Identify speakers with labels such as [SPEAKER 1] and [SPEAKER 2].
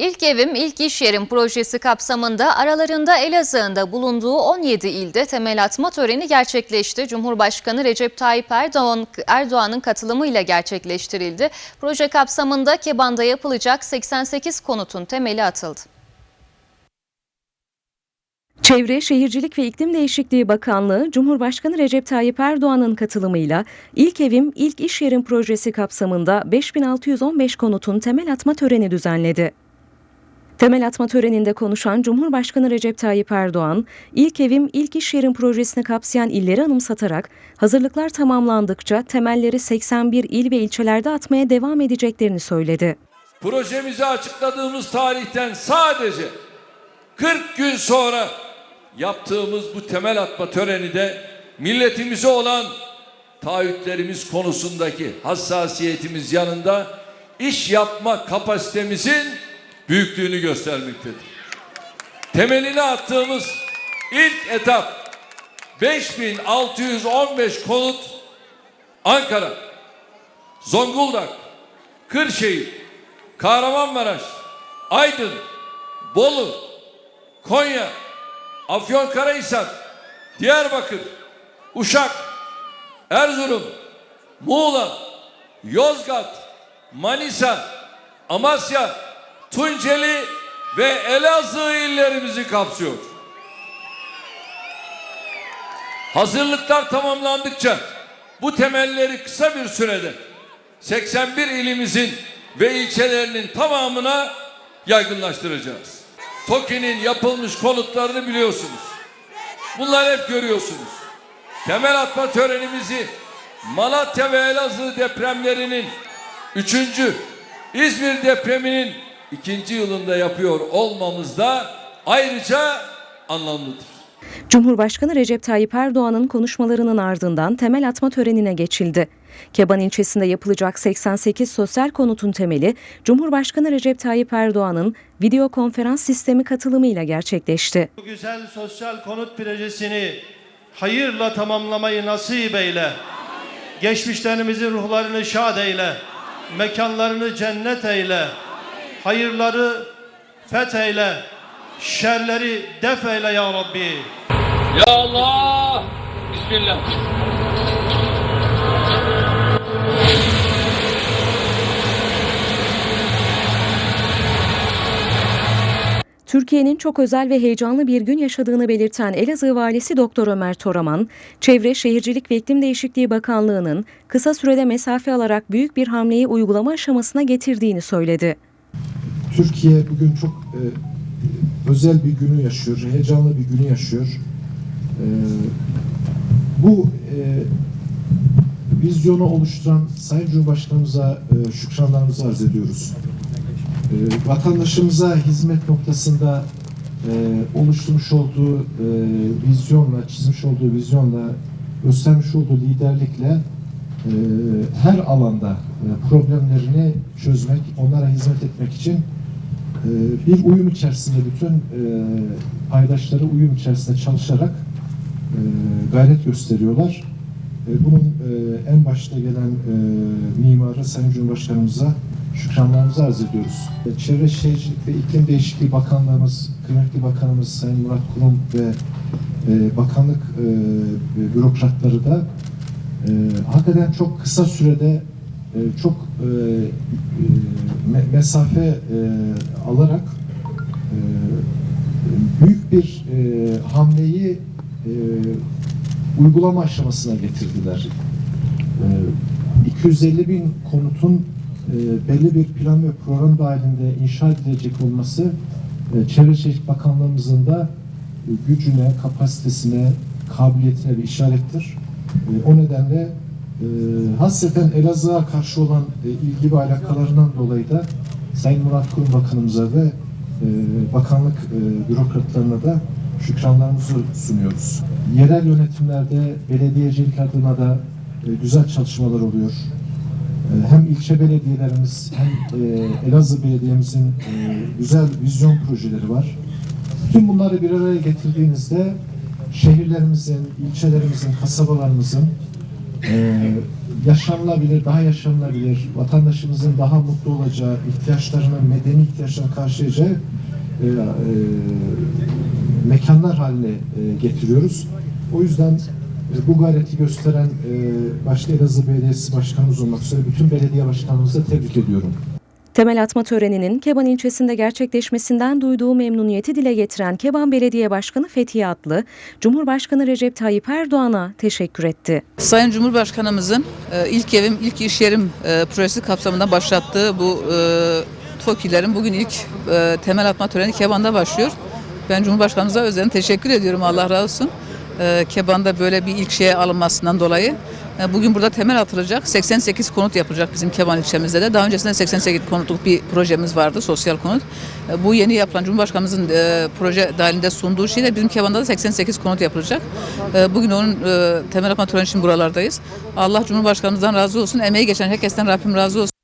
[SPEAKER 1] İlk evim, ilk iş yerim projesi kapsamında aralarında Elazığ'ın da bulunduğu 17 ilde temel atma töreni gerçekleşti. Cumhurbaşkanı Recep Tayyip Erdoğan, Erdoğan'ın katılımıyla gerçekleştirildi. Proje kapsamında Keban'da yapılacak 88 konutun temeli atıldı.
[SPEAKER 2] Çevre, Şehircilik ve İklim Değişikliği Bakanlığı, Cumhurbaşkanı Recep Tayyip Erdoğan'ın katılımıyla İlk Evim, İlk İş Yerim projesi kapsamında 5615 konutun temel atma töreni düzenledi. Temel atma töreninde konuşan Cumhurbaşkanı Recep Tayyip Erdoğan, İlk Evim, İlk İş Yerim projesini kapsayan illeri anımsatarak hazırlıklar tamamlandıkça temelleri 81 il ve ilçelerde atmaya devam edeceklerini söyledi.
[SPEAKER 3] Projemizi açıkladığımız tarihten sadece 40 gün sonra yaptığımız bu temel atma töreni de milletimize olan taahhütlerimiz konusundaki hassasiyetimiz yanında iş yapma kapasitemizin büyüklüğünü göstermektedir. Temelini attığımız ilk etap 5615 konut Ankara, Zonguldak, Kırşehir, Kahramanmaraş, Aydın, Bolu, Konya, Afyonkarahisar, Diyarbakır, Uşak, Erzurum, Muğla, Yozgat, Manisa, Amasya, Tunceli ve Elazığ illerimizi kapsıyor. Hazırlıklar tamamlandıkça bu temelleri kısa bir sürede 81 ilimizin ve ilçelerinin tamamına yaygınlaştıracağız. TOKİ'nin yapılmış konutlarını biliyorsunuz. Bunları hep görüyorsunuz. Temel atma törenimizi Malatya ve Elazığ depremlerinin üçüncü, İzmir depreminin ikinci yılında yapıyor olmamız da ayrıca anlamlıdır.
[SPEAKER 2] Cumhurbaşkanı Recep Tayyip Erdoğan'ın konuşmalarının ardından temel atma törenine geçildi. Keban ilçesinde yapılacak 88 sosyal konutun temeli Cumhurbaşkanı Recep Tayyip Erdoğan'ın video konferans sistemi katılımıyla gerçekleşti.
[SPEAKER 4] Bu güzel sosyal konut projesini hayırla tamamlamayı nasip eyle. Geçmişlerimizin ruhlarını şad eyle. Mekanlarını cennet eyle. Hayırları fetheyle. Şerleri def eyle ya Rabbi.
[SPEAKER 5] Ya Allah! Bismillah.
[SPEAKER 2] Türkiye'nin çok özel ve heyecanlı bir gün yaşadığını belirten Elazığ Valisi Doktor Ömer Toraman, Çevre, Şehircilik ve İklim Değişikliği Bakanlığı'nın kısa sürede mesafe alarak büyük bir hamleyi uygulama aşamasına getirdiğini söyledi.
[SPEAKER 6] Türkiye bugün çok e, özel bir günü yaşıyor, heyecanlı bir günü yaşıyor. E, bu e, vizyonu oluşturan Sayın Cumhurbaşkanımıza e, şükranlarımızı arz ediyoruz. E, vatandaşımıza hizmet noktasında e, oluşturmuş olduğu e, vizyonla, çizmiş olduğu vizyonla, göstermiş olduğu liderlikle e, her alanda e, problemlerini çözmek, onlara hizmet etmek için e, bir uyum içerisinde bütün e, paydaşları uyum içerisinde çalışarak e, gayret gösteriyorlar. Bunun e, en başta gelen mimarı Sayın Cumhurbaşkanımıza şükranlarımızı arz ediyoruz. Çevre Şehircilik ve İklim Değişikliği Bakanlığımız, kıymetli Bakanımız Sayın Murat Kurum ve bakanlık bürokratları da hakikaten çok kısa sürede çok me- mesafe e, alarak e, büyük bir e, hamleyi e, uygulama aşamasına getirdiler. E, 250 bin konutun e, belli bir plan ve program dahilinde inşa edilecek olması e, Çevre Şehircilik Bakanlığımızın da e, gücüne, kapasitesine, kabiliyetine bir işarettir. E, o nedenle e, hasreten Elazığ'a karşı olan e, ilgi ve alakalarından dolayı da Sayın Murat Kurum Bakanımıza ve e, bakanlık e, bürokratlarına da şükranlarımızı sunuyoruz. Yerel yönetimlerde belediyecilik adına da e, güzel çalışmalar oluyor. E, hem ilçe belediyelerimiz hem e, Elazığ Belediye'mizin e, güzel vizyon projeleri var. Tüm bunları bir araya getirdiğinizde şehirlerimizin, ilçelerimizin, kasabalarımızın e, yaşanılabilir, daha yaşanılabilir, vatandaşımızın daha mutlu olacağı, ihtiyaçlarını, medeni ihtiyaçlarını karşılayacağı e, e, mekanlar haline e, getiriyoruz. O yüzden e, bu gayreti gösteren e, başta Elazığ Belediyesi Başkanımız olmak üzere bütün belediye başkanımızı tebrik ediyorum.
[SPEAKER 2] Temel atma töreninin Keban ilçesinde gerçekleşmesinden duyduğu memnuniyeti dile getiren Keban Belediye Başkanı Fethiye Atlı, Cumhurbaşkanı Recep Tayyip Erdoğan'a teşekkür etti.
[SPEAKER 7] Sayın Cumhurbaşkanımızın e, ilk evim, ilk iş yerim e, projesi kapsamında başlattığı bu e, TOKİ'lerin bugün ilk temel atma töreni Keban'da başlıyor. Ben Cumhurbaşkanımıza özellikle teşekkür ediyorum. Allah razı olsun. Keban'da böyle bir ilk şeye alınmasından dolayı. E, Bugün burada temel atılacak. 88 konut yapılacak bizim Keban ilçemizde de. Daha öncesinde 88 konutluk bir projemiz vardı, sosyal konut. E, Bu yeni yapılan Cumhurbaşkanımızın e, proje dahilinde sunduğu şeyle bizim Keban'da da 88 konut yapılacak. Bugün onun temel atma töreni için buralardayız. Allah Cumhurbaşkanımızdan razı olsun. Emeği geçen herkesten Rabbim razı olsun.